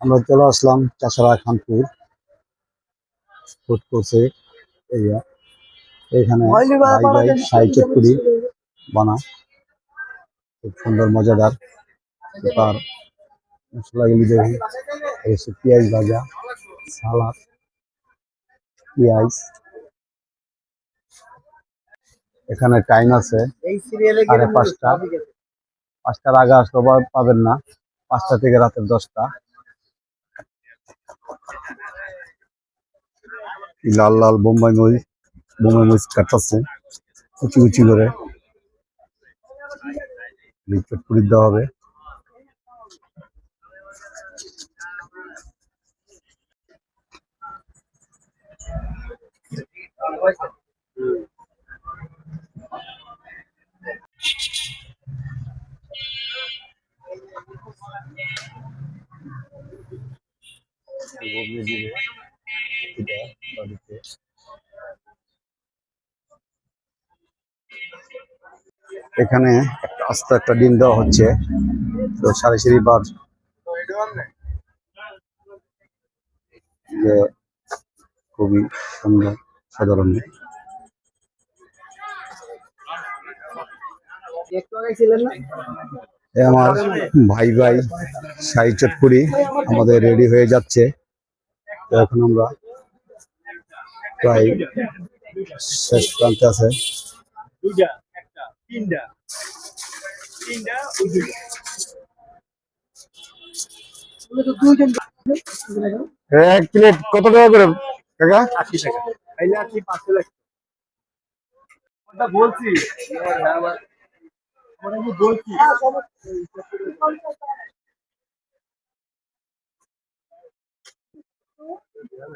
আমরা চলে আসলাম চাষারা খানপুর। ফুড কোর্সে এরিয়া। এখানে শাহি চটপুরি বানা। খুব সুন্দর মজাদার তার মশলাগুলি দেখি রয়েছে পেঁয়াজ ভাজা সালাদ পেঁয়াজ। এখানে টাইম আছে সাড়ে পাঁচটা। পাঁচটার আগে আসলে পাবেন না। পাঁচটা থেকে রাতের দশটা। লাল লাল বোম্বাই মরিচ বোম্বাই মরিচ কাটাচ্ছে কুচি কুচি করে। চটপুরি দেওয়া হবে। এটা বাড়িতে এখানে একটা আস্ত একটা ডিম দেওয়া হচ্ছে। তো সারি সারি বার যে খুবই সুন্দর সাধারণ আমার ভাই ভাই শাহি চটপুরি আমাদের রেডি হয়ে যাচ্ছে। তো এখন আমরা প্রায় শেষ প্রান্তে আছে। দুইটা একটা তিনটা। তিনটা ওই দুইটা। এক প্লেট কত টাকা করে কাকা? আশি টাকা। পাঁচশো লাগবে বলছি বলছি identidad